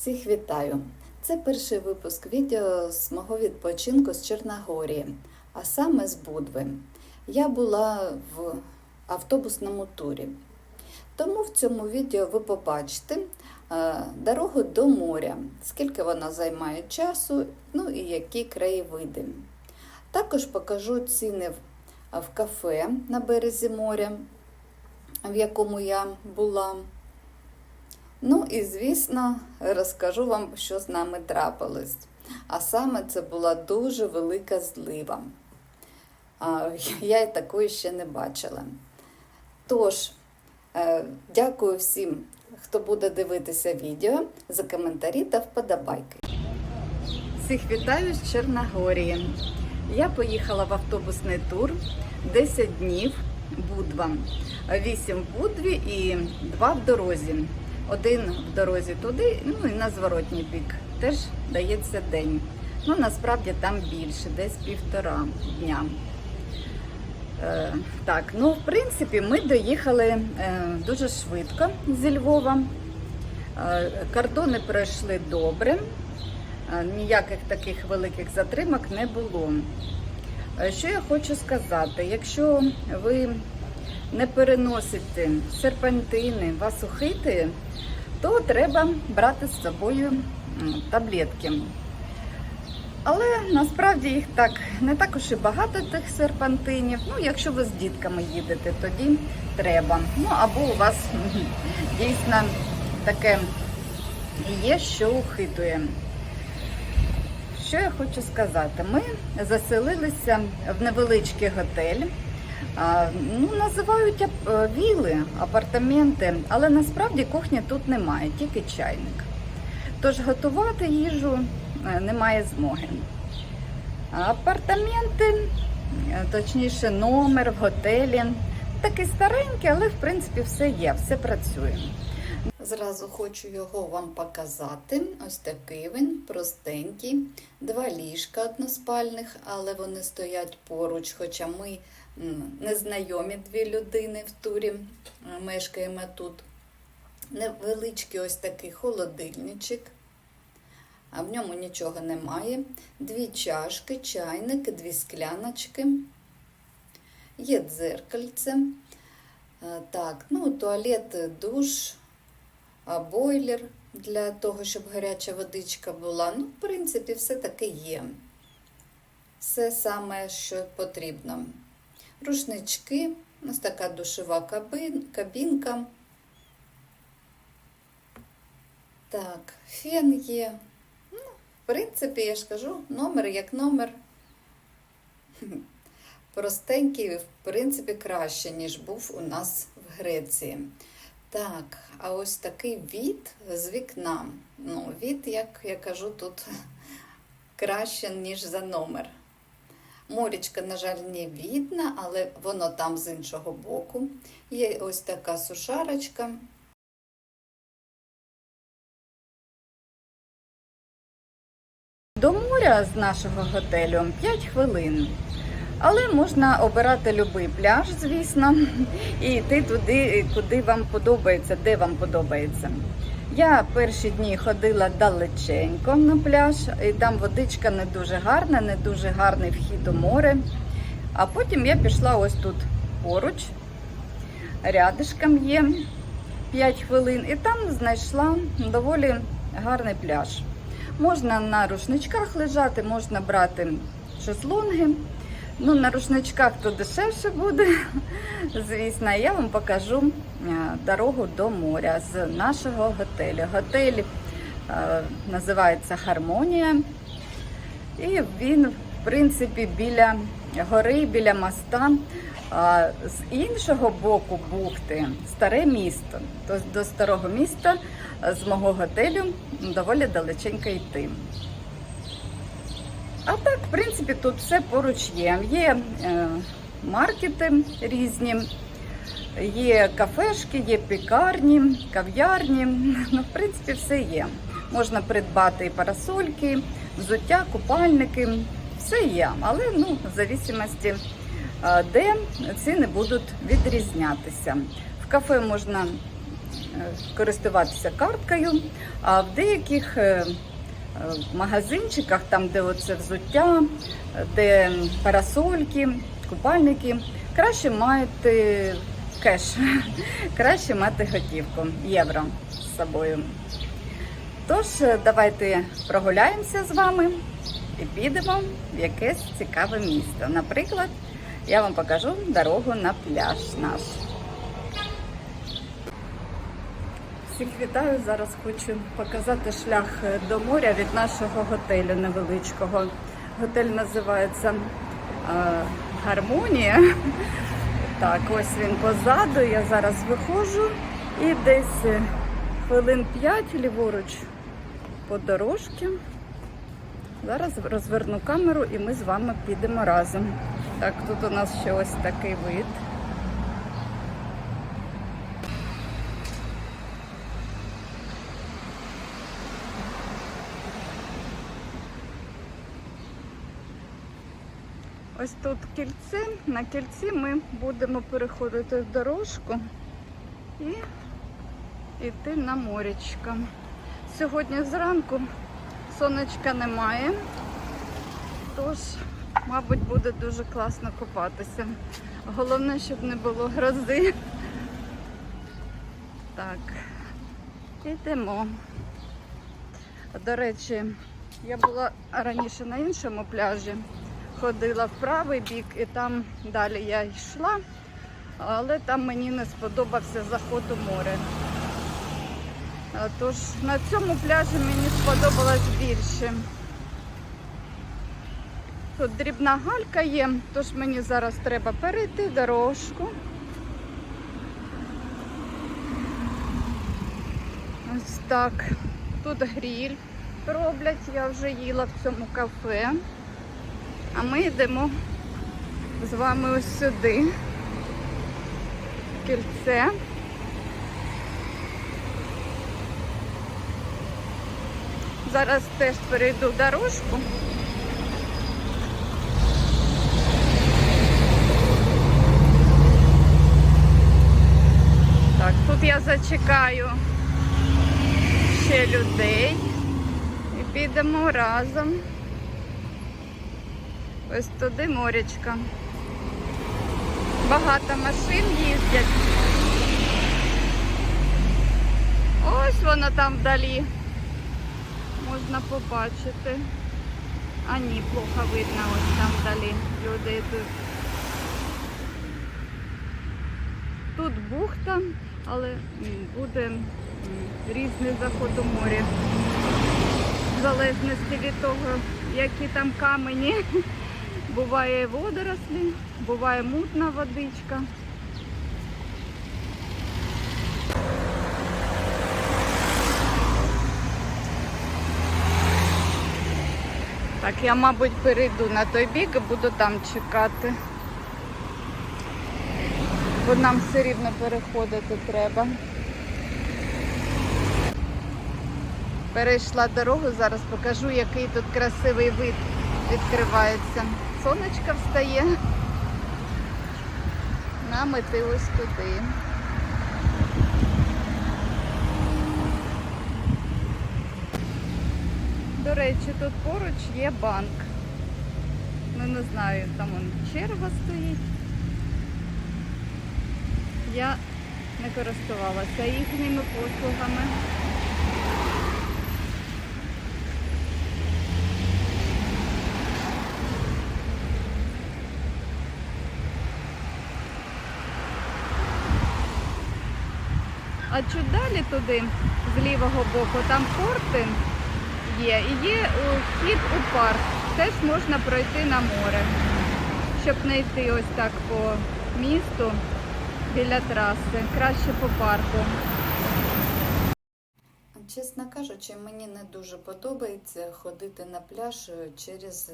Всіх вітаю! Це перший випуск відео з мого відпочинку з Чорногорії, а саме з Будви. Я була в автобусному турі. Тому в цьому відео ви побачите е, дорогу до моря, скільки вона займає часу, ну і які краєвиди. Також покажу ціни в- в кафе на березі моря, в якому я була. Ну і звісно, розкажу вам, що з нами трапилось. А саме це була дуже велика злива. Я і такої ще не бачила. Тож, е, дякую всім, хто буде дивитися відео, за коментарі та вподобайки. Всіх вітаю з Чорногорії. Я поїхала в автобусний тур 10 днів Будва. 8 в Будві і 2 в дорозі. Один в дорозі туди, ну і на зворотній бік. Теж дається день. Ну насправді там більше, десь півтора дня. Е, так, ну в принципі, ми доїхали е, дуже швидко зі Львова. Е, кордони пройшли добре. Е, Ніяких таких великих затримок не було. Е, Що я хочу сказати? Якщо ви не переносите серпантини, вас ухитує, то треба брати з собою таблетки. Але насправді їх так не також і багато тих серпантинів. Ну, якщо ви з дітками їдете, тоді треба. Ну або у вас дійсно таке є, що ухитує. Що я хочу сказати? Ми заселилися в невеличкий готель. Ну, називають е, віли, апартаменти, але насправді кухні тут немає, тільки чайник. Тож готувати їжу е, немає змоги. Апартаменти, е, точніше, номер в готелі. Такий старенький, але в принципі все є, все працює. Зразу хочу його вам показати. Ось такий він, простенький. Два ліжка односпальних, але вони стоять поруч, хоча ми незнайомі дві людини в турі мешкаємо тут. Невеличкий ось такий холодильничок, а в ньому нічого немає. Дві чашки, чайник, дві скляночки. Є дзеркальце. Е, Так, ну, туалет, душ, бойлер для того, щоб гаряча водичка була. Ну, в принципі, все таки є. Все саме, що потрібно. Рушнички, ось така душова кабінка. Так, фен є. Ну, в принципі, я ж кажу, номер як номер. Простенький, в принципі, краще, ніж був у нас в Греції. Так, а ось такий від з вікна. Ну, від, як я кажу, тут краще, ніж за номер. Морічка, на жаль, не видно, але воно там з іншого боку. Є ось така сушарочка. До моря з нашого готелю 5 хвилин. Але можна обирати будь-який пляж, звісно, і йти туди, куди вам подобається, де вам подобається. Я перші дні ходила далеченько на пляж, і там водичка не дуже гарна, не дуже гарний вхід у море. А потім я пішла ось тут поруч, рядишком є 5 хвилин, і там знайшла доволі гарний пляж. Можна на рушничках лежати, можна брати шезлонги. Ну, на рушничках то дешевше буде, звісно. Я вам покажу е, дорогу до моря з нашого готелю. Готель е, називається Хармонія. І він, в принципі, біля гори, біля моста. А з іншого боку бухти старе місто. Тобто до старого міста е, з мого готелю доволі далеченько йти. А так, в принципі, тут все поруч є. Є е, маркети різні, є кафешки, є пікарні, кав'ярні. Ну, в принципі, все є. Можна придбати і парасольки, взуття, купальники, все є. Але ну, в зависимості, е, де ціни будуть відрізнятися. В кафе можна користуватися карткою, а в деяких е, магазинчиках, там, де оце взуття, де парасольки, купальники, краще мати кеш, краще мати готівку, євро з собою. Тож, давайте прогуляємося з вами і підемо в якесь цікаве місто. Наприклад, я вам покажу дорогу на пляж наш. Всіх вітаю. Зараз хочу показати шлях до моря від нашого готелю невеличкого. Готель називається е, Гармонія. Так, ось він позаду. Я зараз виходжу і десь е, хвилин 5 ліворуч по дорожці. Зараз розверну камеру і ми з вами підемо разом. Так, тут у нас ще ось такий вид. Ось тут кільце. На кільці ми будемо переходити дорожку і йти на морячка. Сьогодні зранку сонечка немає, тож, мабуть, буде дуже класно купатися. Головне, щоб не було грози. Так, йдемо. До речі, я була раніше на іншому пляжі, ходила в правий бік і там далі я йшла, але там мені не сподобався заход у море. Тож на цьому пляжі мені сподобалось більше. Тут дрібна галька є, тож мені зараз треба перейти дорожку. Ось так. Тут гріль роблять, я вже їла в цьому кафе. А ми йдемо з вами ось сюди. Кільце. Зараз теж перейду дорожку. Так, тут я зачекаю ще людей і підемо разом. Ось туди морячка. Багато машин їздять. Ось воно там вдалі. Можна побачити. А ні, плохо видно, ось там далі люди йдуть. Тут бухта, але буде різний заход у морі. В залежності від того, які там камені. Буває водорослі, буває мутна водичка. Так, я, мабуть, перейду на той бік і буду там чекати. Бо нам все рівно переходити треба. Перейшла дорогу, зараз покажу, який тут красивий вид відкривається. Сонечко встає. Нам іти ось туди. До речі, тут поруч є банк. Ну не знаю, там он черга стоїть. Я не користувалася їхніми послугами. Чуть далі туди, з лівого боку, там порти є. І є е, вхід у парк. Теж можна пройти на море, щоб не йти ось так по місту біля траси. Краще по парку. Чесно кажучи, мені не дуже подобається ходити на пляж е, через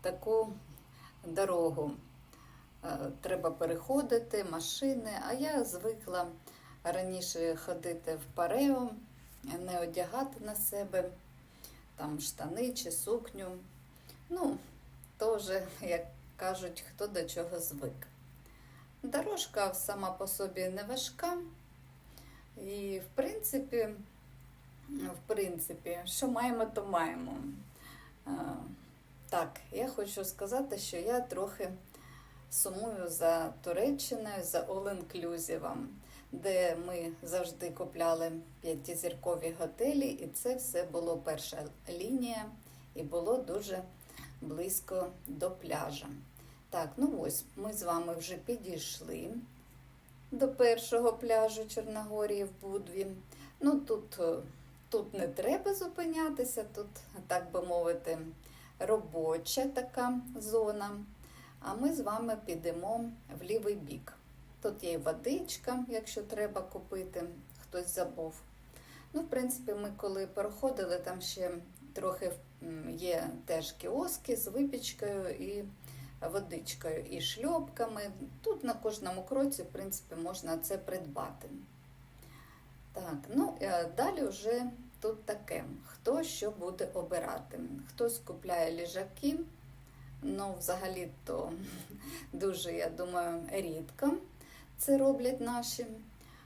таку дорогу. Е, Треба переходити, машини, а я звикла раніше ходити в парео, не одягати на себе там штани чи сукню. Ну, теж, як кажуть, хто до чого звик. Дорожка сама по собі не важка. І в принципі, в принципі, що маємо, то маємо. Е, Так, я хочу сказати, що я трохи сумую за Туреччиною, за All-Inclusive, де ми завжди купляли п'ятизіркові готелі, і це все було перша лінія, і було дуже близько до пляжа. Так, ну ось ми з вами вже підійшли до першого пляжу Чорногорії в Будві. Ну тут, е, тут не треба зупинятися, тут, так би мовити, робоча така зона. А ми з вами підемо в лівий бік. Тут є водичка, якщо треба купити, хтось забув. Ну, в принципі, ми коли проходили, там ще трохи є теж кіоски з випічкою і водичкою, і шльопками. Тут на кожному кроці, в принципі, можна це придбати. Так, ну е, далі вже тут таке. Хто що буде обирати? Хтось купляє ліжаки, ну, взагалі-то дуже, я думаю, рідко це роблять наші.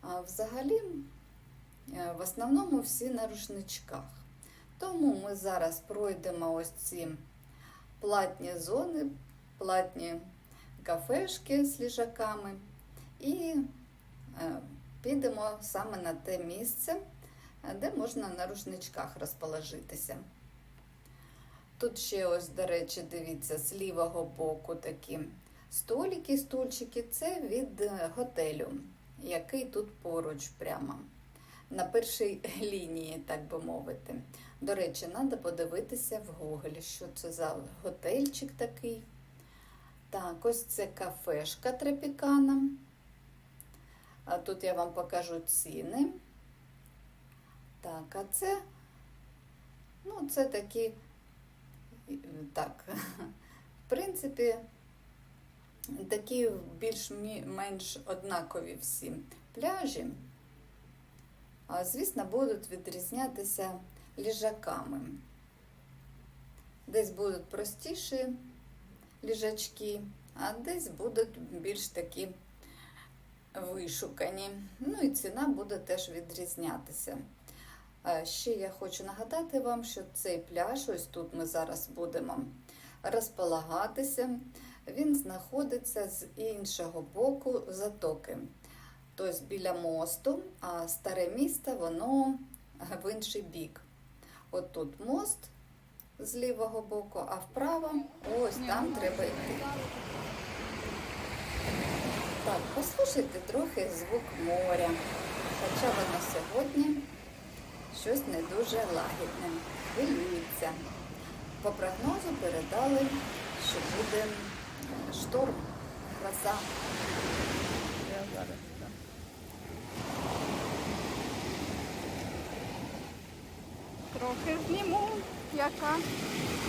А взагалі, е, в основному всі на рушничках. Тому ми зараз пройдемо ось ці платні зони, платні кафешки з ліжаками і е, підемо саме на те місце, де можна на рушничках розположитися. Тут ще ось, до речі, дивіться, з лівого боку такі столики, стульчики. Це від е, готелю, який тут поруч прямо. На першій лінії, так би мовити. До речі, треба подивитися в Google, що це за готельчик такий. Так, ось це кафешка Тропікана. А тут я вам покажу ціни. Так, а це, ну, це такі, так, в принципі, такі більш-менш однакові всі пляжі. Звісно, будуть відрізнятися ліжаками. Десь будуть простіші ліжачки, а десь будуть більш такі вишукані. Ну і ціна буде теж відрізнятися. Ще я хочу нагадати вам, що цей пляж, ось тут ми зараз будемо розполагатися, він знаходиться з іншого боку затоки. Тобто біля мосту, а старе місто воно в інший бік. От тут мост з лівого боку, а вправо ось там треба йти. Так, послухайте трохи звук моря, хоча воно сьогодні щось не дуже лагідне, хвилюється. По прогнозу передали, що буде е, шторм, краса. Я зараз. так. Трохи зніму, яка,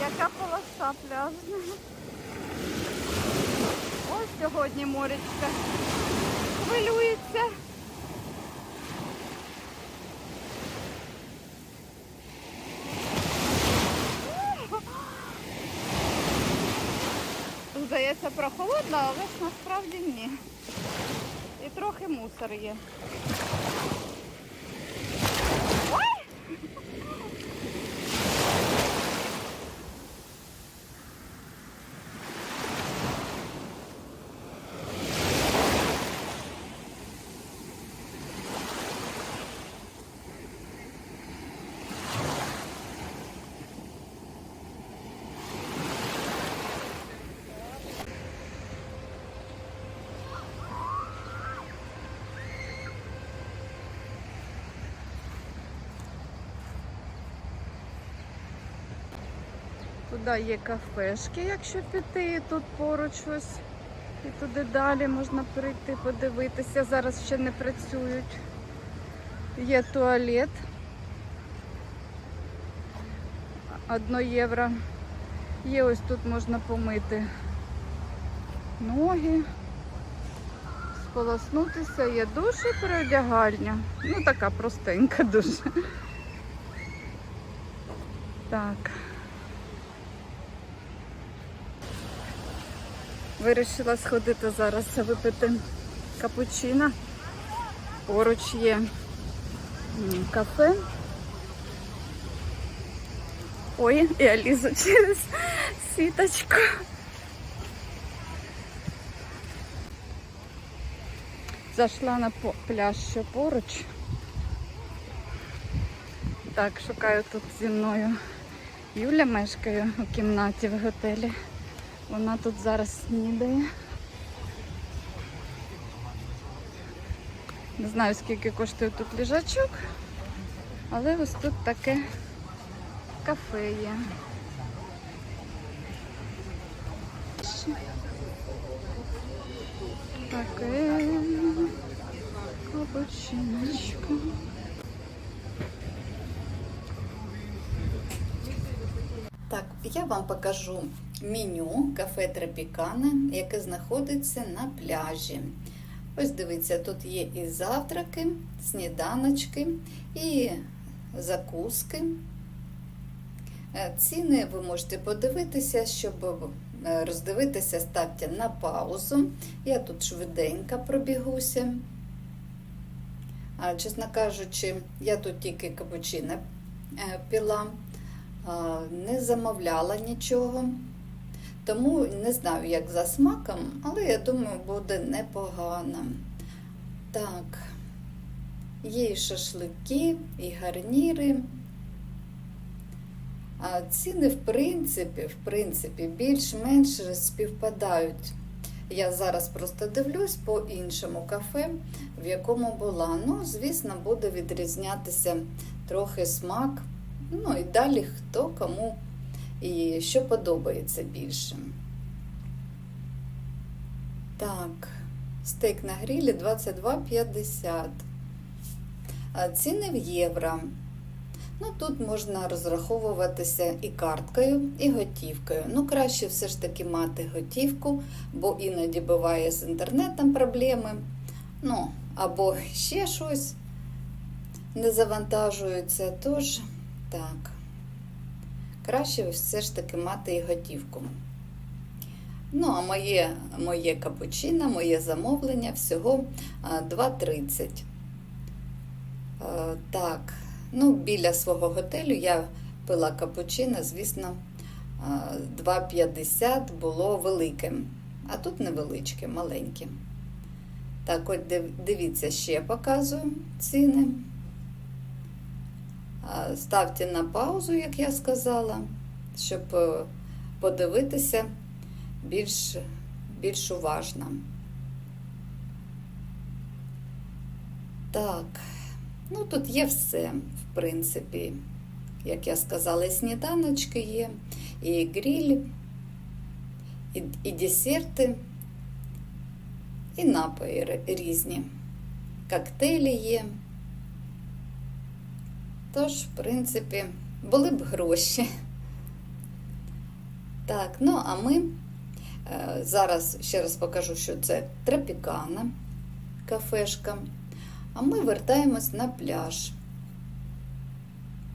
яка полоса пляжна. Ось сьогодні моречка хвилюється. Прохолодно, але ж насправді ні. І трохи мусор є. Ой! Туди є кафешки, якщо піти, тут поруч ось. І туди далі можна прийти, подивитися. Зараз ще не працюють. Є туалет. Одно євро. Є ось тут можна помити ноги, сполоснутися. Є душ і переодягальня. Ну така простенька дуже. Так. Вирішила сходити зараз випити капучино. Поруч є Кафе. Ой, я лізу через сіточку. Зайшла на пляж ще поруч. Так, шукаю тут зі мною. Юля мешкає у кімнаті в готелі. Вона тут зараз снідає. Не знаю, скільки коштує тут ліжачок, але ось тут таке кафе є. Таке капучиночко. Так, я вам покажу меню кафе Тропікане, яке знаходиться на пляжі. Ось дивіться, тут є і завтраки, сніданочки, і закуски. Е, Ціни ви можете подивитися, щоб е, роздивитися, ставте на паузу. Я тут швиденько пробігуся. Чесно кажучи, я тут тільки капучино е, піла, не замовляла нічого. Тому не знаю, як за смаком, але я думаю, буде непогано. Так, є і шашлики, і гарніри. А ціни, в принципі, в принципі, більш-менш співпадають. Я зараз просто дивлюсь по іншому кафе, в якому була. Ну, звісно, буде відрізнятися трохи смак. Ну і далі хто кому і що подобається більше. Так, стейк на грилі 22,50. А Ціни в євро. Ну, тут можна розраховуватися і карткою, і готівкою. Ну, краще все ж таки мати готівку, бо іноді буває з інтернетом проблеми. Ну, або ще щось не завантажується. Тож, так, краще все ж таки мати і готівку. Ну, а моє, моє капучино, моє замовлення всього 2,30. Е, Так, ну, біля свого готелю я пила капучино, звісно, 2,50 було великим, а тут невеличке, маленьке. Так, от дивіться, ще показую ціни. Ставте на паузу, як я сказала, щоб е, подивитися більш, більш уважно. Так, ну тут є все, в принципі. Як я сказала, і сніданочки є, і гриль, і, і десерти, і напої різні. Коктейлі є. Тож, в принципі, були б гроші. Так, ну а ми е, зараз ще раз покажу, що це тропікана кафешка. А ми вертаємось на пляж.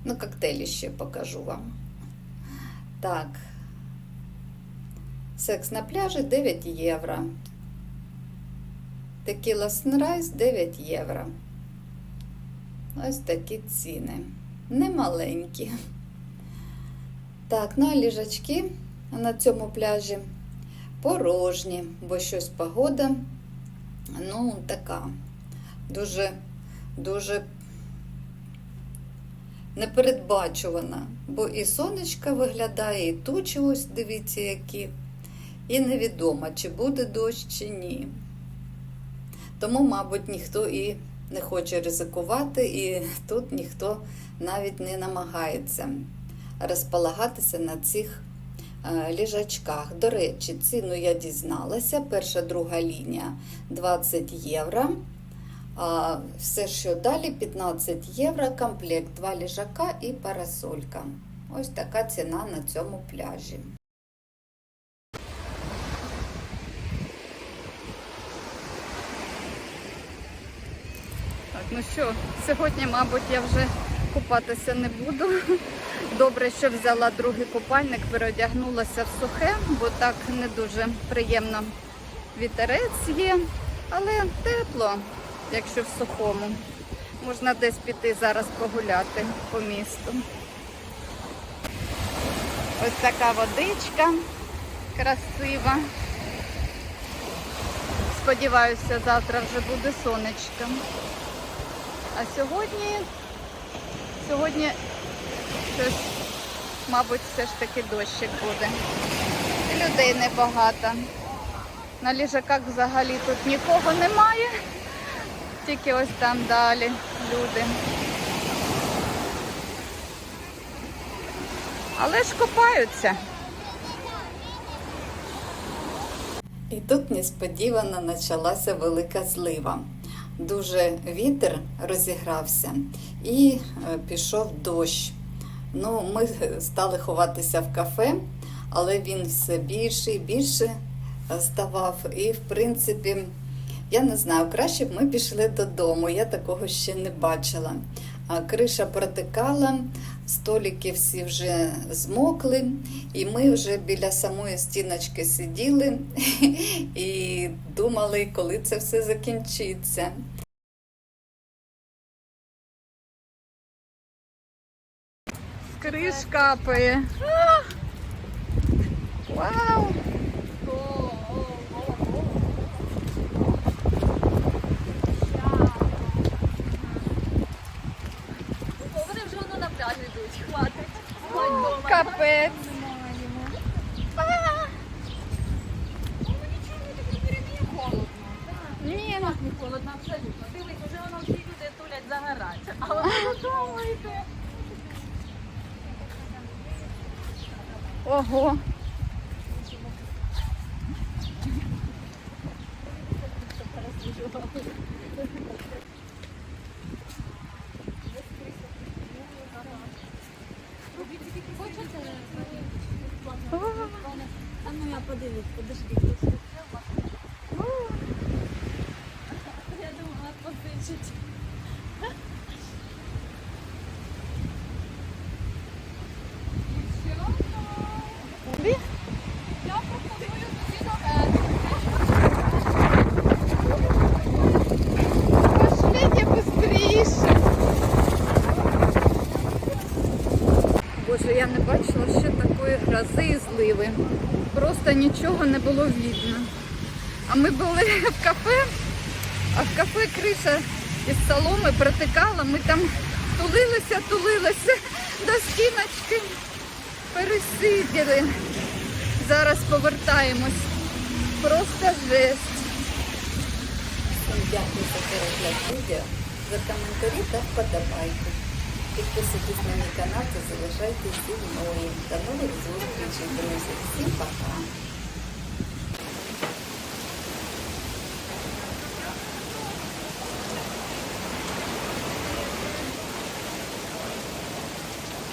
Ну, коктейлі ще покажу вам. Так. Секс на пляжі 9 євро. Текіла Sunrise 9 євро. Ось такі ціни. Немаленькі. Так, ну а ліжачки на цьому пляжі порожні, бо щось погода, ну, така, дуже, дуже непередбачувана. Бо і сонечко виглядає, і тучі ось дивіться, які. І невідомо, чи буде дощ, чи ні. Тому, мабуть, ніхто і не хоче ризикувати, і тут ніхто навіть не намагається розполагатися на цих е, ліжачках. До речі, ціну я дізналася. Перша друга лінія 20 євро. А все, що далі 15 євро, комплект, два ліжака і парасолька. Ось така ціна на цьому пляжі. Так, ну що, сьогодні, мабуть, я вже купатися не буду. Добре, що взяла другий купальник, переодягнулася в сухе, бо так не дуже приємно вітерець є, але тепло, якщо в сухому. Можна десь піти зараз погуляти по місту. Ось така водичка красива. Сподіваюся, завтра вже буде сонечко. А сьогодні, сьогодні щось, мабуть, все ж таки дощик буде. І людей небагато. На ліжаках взагалі тут нікого немає. Тільки ось там далі люди. Але ж купаються. І тут несподівано почалася велика злива. Дуже вітер розігрався і е, пішов дощ. Ну, ми стали ховатися в кафе, але він все більше і більше е, ставав. І, в принципі, я не знаю, краще б ми пішли додому. Я такого ще не бачила. Криша протикала, столики всі вже змокли, і ми вже біля самої стіночки сиділи і думали, коли це все закінчиться. Криш капає. Вау! Вони вже воно на пляж йдуть, хватить. Ходь дома. Капець. Ні, ну, Не холодно абсолютно. Дивись, вже воно всі люди тулять загорати. А воно додому йде. ого. А ну я подивлюсь, подожди. Я думала, позичить. Я пропоную тоді Пошлите быстріше. Боже, я не бачила ще такої грози і зливи. Просто нічого не було видно. А ми були в кафе, а в кафе криша із соломи протикала. Ми там тулилися, тулилися до стіночки, пересиділи. Зараз повертаємось. Просто жесть. Дякую за перегляд відео, за коментарі та вподобайки. Підписуйтесь на мій канал та залишайтесь зі. До нових зустрічей, друзі. Всім пока!